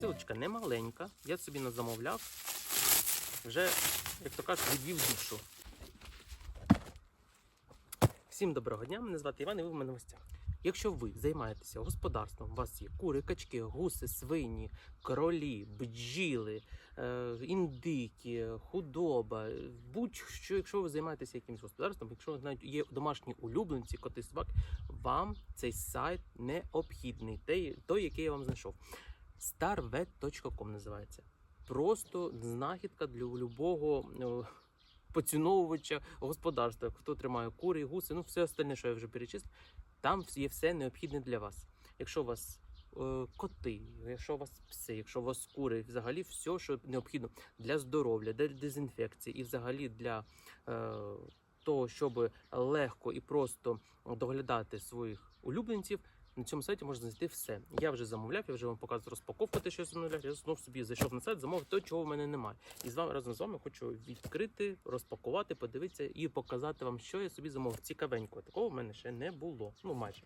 Силочка не маленька, я собі не замовляв. Вже, як то кажуть, відвів душу. Всім доброго дня, мене звати Іван і ви в мене гостях. Якщо ви займаєтеся господарством, у вас є кури, качки, гуси, свині, кролі, бджіли, е, індики, худоба, будь-що, якщо ви займаєтеся якимось господарством, якщо навіть є домашні улюбленці, коти, собаки, вам цей сайт необхідний, той який я вам знайшов. starvet.com називається. Просто знахідка для любого е, поціновувача господарства. Хто тримає кури, гуси, ну все остальне, що я вже перечислив, там є все необхідне для вас. Якщо у вас е, коти, якщо у вас пси, якщо у вас кури, взагалі все, що необхідно для здоров'я, для дезінфекції і взагалі для е, того, щоб легко і просто доглядати своїх улюбленців. На цьому сайті можна знайти все. Я вже замовляв, я вже вам показував розпаковку, що я замовляв. Я знов собі зайшов на сайт, замовив те, чого в мене немає. І з вами разом з вами хочу відкрити, розпакувати, подивитися і показати вам, що я собі замовив. Цікавенько. Такого в мене ще не було. Ну майже.